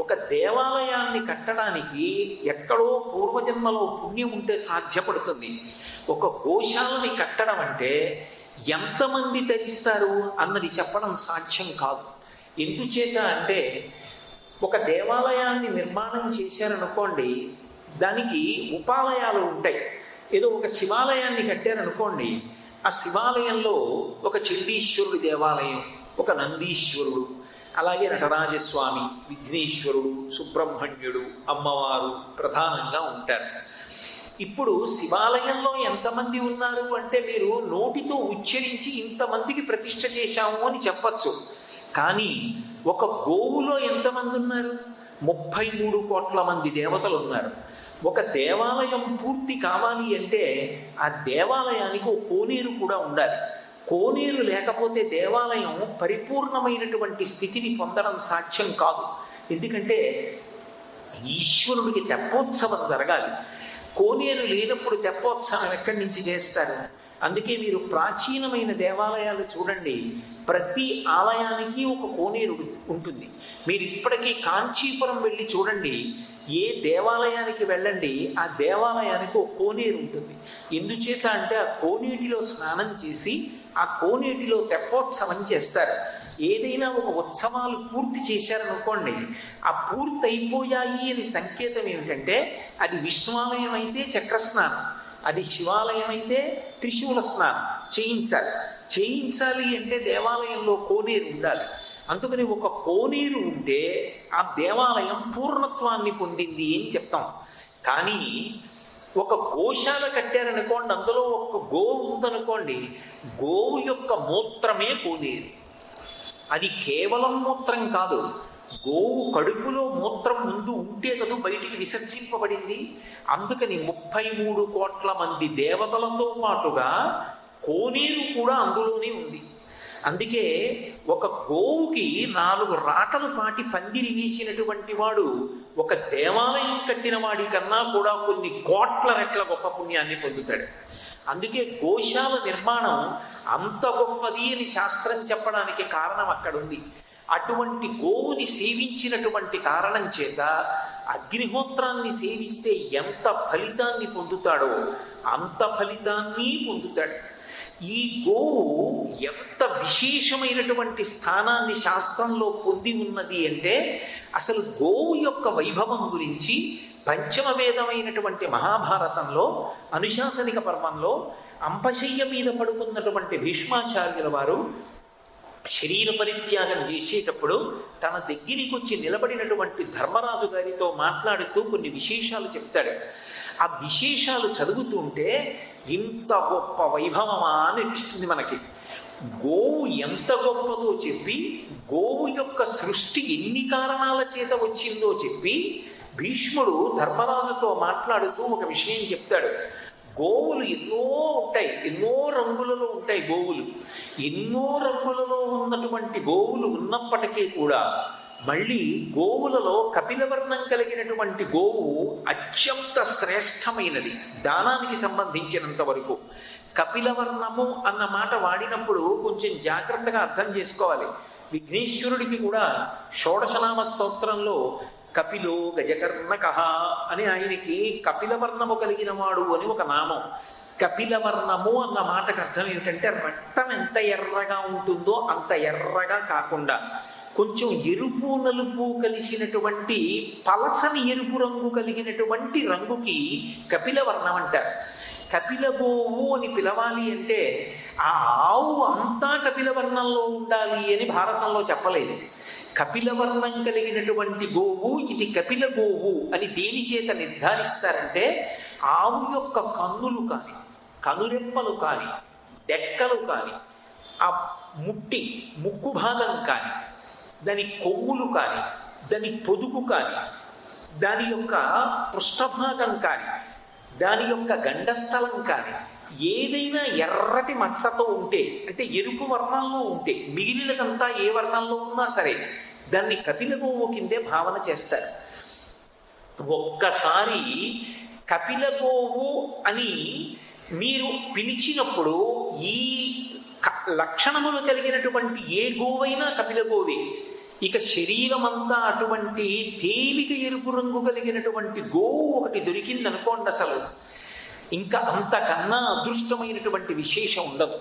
ఒక దేవాలయాన్ని కట్టడానికి ఎక్కడో పూర్వజన్మలో పుణ్యం ఉంటే సాధ్యపడుతుంది. ఒక గోశాలని కట్టడం అంటే ఎంతమంది ధరిస్తారు అన్నది చెప్పడం సాధ్యం కాదు. ఎందుచేత అంటే ఒక దేవాలయాన్ని నిర్మాణం చేశారనుకోండి దానికి ఉపాలయాలు ఉంటాయి. ఏదో ఒక శివాలయాన్ని కట్టారనుకోండి ఆ శివాలయంలో ఒక చండీశ్వరుడు దేవాలయం ఒక నందీశ్వరుడు అలాగే నటరాజస్వామి విఘ్నేశ్వరుడు సుబ్రహ్మణ్యుడు అమ్మవారు ప్రధానంగా ఉంటారు. ఇప్పుడు శివాలయంలో ఎంతమంది ఉన్నారు అంటే మీరు నోటితో ఉచ్చరించి ఇంతమందికి ప్రతిష్ట చేశాము అని చెప్పచ్చు. కానీ ఒక గోవులో ఎంతమంది ఉన్నారు? ముప్పై మూడు కోట్ల మంది దేవతలు ఉన్నారు. ఒక దేవాలయం పూర్తి కావాలి అంటే ఆ దేవాలయానికి ఓ కోనేరు కూడా ఉండాలి. కోనేరు లేకపోతే దేవాలయం పరిపూర్ణమైనటువంటి స్థితిని పొందడం సాధ్యం కాదు. ఎందుకంటే ఈశ్వరుడికి తెప్పోత్సవం జరగాలి. కోనేరు లేనప్పుడు తెప్పోత్సవం ఎక్కడి నుంచి చేస్తారు? అందుకే మీరు ప్రాచీనమైన దేవాలయాలు చూడండి. ప్రతి ఆలయానికి ఒక కోనేరు ఉంటుంది. మీరు ఇప్పటికీ కాంచీపురం వెళ్ళి చూడండి. ఏ దేవాలయానికి వెళ్ళండి ఆ దేవాలయానికి ఒక కోనేరు ఉంటుంది. ఎందుచేత అంటే ఆ కోనేటిలో స్నానం చేసి ఆ కోనేటిలో తెప్పోత్సవం చేస్తారు. ఏదైనా ఒక ఉత్సవాలు పూర్తి చేశారనుకోండి ఆ పూర్తి అయిపోయాయి అని సంకేతం ఏమిటంటే అది విష్ణువాలయం అయితే చక్రస్నానం. అది శివాలయం అయితే త్రిశూల స్నానం చేయించాలి. చేయించాలి అంటే దేవాలయంలో కోనేరు ఉండాలి. అందుకని ఒక కోనేరు ఉంటే ఆ దేవాలయం పూర్ణత్వాన్ని పొందింది అని చెప్తాం. కానీ ఒక గోశాల కట్టారనుకోండి అందులో ఒక గోవు ఉందనుకోండి గోవు యొక్క మూత్రమే కోనేరు. అది కేవలం మూత్రం కాదు గోవు కడుపులో మూత్రం ముందు ఉంటే కదూ బయటికి విసర్జింపబడింది. అందుకని ముప్పై మూడు కోట్ల మంది దేవతలతో పాటుగా కోనేరు కూడా అందులోనే ఉంది. అందుకే ఒక గోవుకి నాలుగు రాటలు పాటి పందిరి వేసినటువంటి వాడు ఒక దేవాలయం కట్టిన వాడి కన్నా కూడా కొన్ని కోట్ల రెట్ల గొప్ప పుణ్యాన్ని పొందుతాడు. అందుకే గోశాల నిర్మాణం అంత గొప్పది అని శాస్త్రం చెప్పడానికి కారణం అక్కడ ఉంది అటువంటి గోవుని సేవించినటువంటి కారణం చేత అగ్నిహోత్రాన్ని సేవిస్తే ఎంత ఫలితాన్ని పొందుతాడో అంత ఫలితాన్ని పొందుతాడు. ఈ గోవు ఎంత విశేషమైనటువంటి స్థానాన్ని శాస్త్రంలో పొంది ఉన్నది అంటే అసలు గోవు యొక్క వైభవం గురించి పంచమ వేదమైనటువంటి మహాభారతంలో అనుశాసనిక పర్వంలో అంపశయ్య మీద పడుకున్నటువంటి భీష్మాచార్యుల వారు శరీర పరిత్యాగం చేసేటప్పుడు తన దగ్గరికి వచ్చి నిలబడినటువంటి ధర్మరాజు గారితో మాట్లాడుతూ కొన్ని విశేషాలు చెప్తాడు. ఆ విశేషాలు చదువుతుంటే ఇంత గొప్ప వైభవమా అనిపిస్తుంది మనకి. గోవు ఎంత గొప్పదో చెప్పి గోవు యొక్క సృష్టి ఎన్ని కారణాల చేత వచ్చిందో చెప్పి భీష్ముడు ధర్మరాజుతో మాట్లాడుతూ ఒక విషయం చెప్తాడు. గోవులు ఎన్నో ఉంటాయి ఎన్నో రంగులలో ఉంటాయి గోవులు. ఎన్నో రంగులలో ఉన్నటువంటి గోవులు ఉన్నప్పటికీ కూడా మళ్ళీ గోవులలో కపిలవర్ణం కలిగినటువంటి గోవు అత్యంత శ్రేష్టమైనది దానానికి సంబంధించినంత వరకు. కపిలవర్ణము అన్న మాట వాడినప్పుడు కొంచెం జాగ్రత్తగా అర్థం చేసుకోవాలి. విఘ్నేశ్వరుడికి కూడా షోడశనామ స్తోత్రంలో కపిలో గజకర్ణకహ అని ఆయనకి కపిలవర్ణము కలిగిన వాడు అని ఒక నామం. కపిలవర్ణము అన్న మాటకు అర్థం ఏమిటంటే రక్తం ఎంత ఎర్రగా ఉంటుందో అంత ఎర్రగా కాకుండా కొంచెం ఎరుపు నలుపు కలిసినటువంటి పలసని ఎరుపు రంగు కలిగినటువంటి రంగుకి కపిలవర్ణం అంటారు. కపిలబోవు అని పిలవాలి అంటే ఆ ఆవు అంతా కపిలవర్ణంలో ఉండాలి అని భారతంలో చెప్పలేదు. కపిలవర్ణం కలిగినటువంటి గోవు ఇది కపిల గోవు అని దేని చేత నిర్ధారిస్తారంటే ఆవు యొక్క కన్నులు కానీ కనురెప్పలు కానీ డెక్కలు కానీ ఆ ముట్టి ముక్కు భాగం కానీ దాని కొమ్ములు కానీ దాని పొదుగు కానీ దాని యొక్క పృష్ఠభాగం కానీ దాని యొక్క గండస్థలం కానీ ఏదైనా ఎర్రటి మచ్చతో ఉంటే అంటే ఎరుపు వర్ణంలో ఉంటే మిగిలినదంతా ఏ వర్ణంలో ఉన్నా సరే దాన్ని కపిల గోవు కిందే భావన చేస్తారు. ఒక్కసారి కపిల గోవు అని మీరు పిలిచినప్పుడు ఈ క- లక్షణములు కలిగినటువంటి ఏ గోవైనా కపిలగోవే ఇక శరీరం అంతా అటువంటి తేలిక ఎరుపు రంగు కలిగినటువంటి గోవు ఒకటి దొరికింది అనుకోండి అసలు. ఇంకా అంతకన్నా అదృష్టమైనటువంటి విశేషం ఉండదు.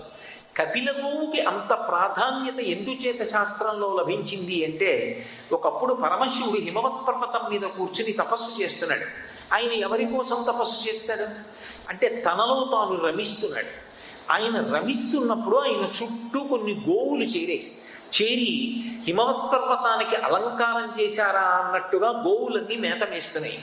కపిలగోవుకి అంత ప్రాధాన్యత ఎందుచేత శాస్త్రంలో లభించింది అంటే ఒకప్పుడు పరమశివుడు హిమవత్ పర్వతం మీద కూర్చుని తపస్సు చేస్తున్నాడు. ఆయన ఎవరి కోసం తపస్సు చేస్తాడు? అంటే తనలో తాను రమిస్తున్నాడు. ఆయన రమిస్తున్నప్పుడు ఆయన చుట్టూ కొన్ని గోవులు చేరాయి చేరి హిమవత్ పర్వతానికి అలంకారం చేశారా అన్నట్టుగా గోవులన్నీ మేత మేస్తున్నాయి.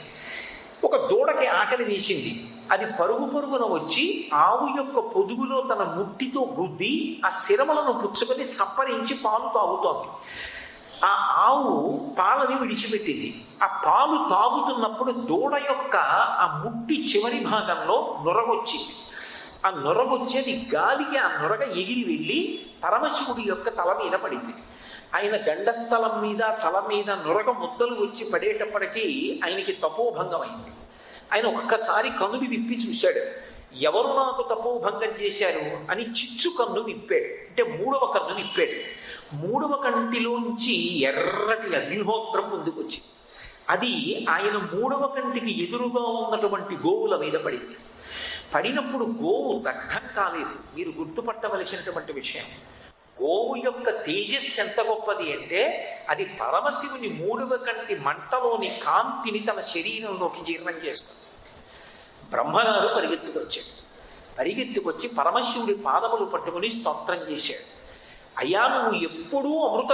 ఒక దూడకి ఆకలి వేసింది. అది పరుగు పరుగున వచ్చి ఆవు యొక్క పొదుగులో తన ముట్టితో గుద్ది ఆ శిరమలను పుచ్చుకొని చప్పరించి పాలు తాగుతోంది. ఆ ఆవు పాలని విడిచిపెట్టింది. ఆ పాలు తాగుతున్నప్పుడు దూడ యొక్క ఆ ముట్టి చివరి భాగంలో నొరగొచ్చింది. ఆ నొరగొచ్చేది గాలికి ఆ నొరగ ఎగిరి వెళ్ళి పరమశివుడి యొక్క తల మీద పడింది. ఆయన గండస్థలం మీద తల మీద నొరగ ముద్దలు వచ్చి పడేటప్పటికీ ఆయనకి తపోభంగమైంది. ఆయన ఒక్కసారి కనులు విప్పి చూశాడు. ఎవరు నాకు తపోభంగం చేశారు అని చిచ్చు కన్ను విప్పాడు. అంటే మూడవ కన్ను విప్పాడు. మూడవ కంటిలోంచి ఎర్రటి అగ్నిహోత్రం ముందుకొచ్చింది అది ఆయన మూడవ కంటికి ఎదురుగా ఉన్నటువంటి గోవుల మీద పడింది. పడినప్పుడు గోవు దగ్ధం కాలేదు. మీరు గుర్తుపట్టవలసినటువంటి విషయం గోవు యొక్క తేజస్సు ఎంత గొప్పది అంటే అది పరమశివుని మూడవ కంటి మంటలోని కాంతిని తన శరీరంలోకి జీర్ణం చేస్తుంది. బ్రహ్మగారు పరిగెత్తుకొచ్చాడు పరిగెత్తుకొచ్చి పరమశివుడి పాదములు పట్టుకుని స్తోత్రం చేశాడు. అయ్యా నువ్వు ఎప్పుడూ అమృత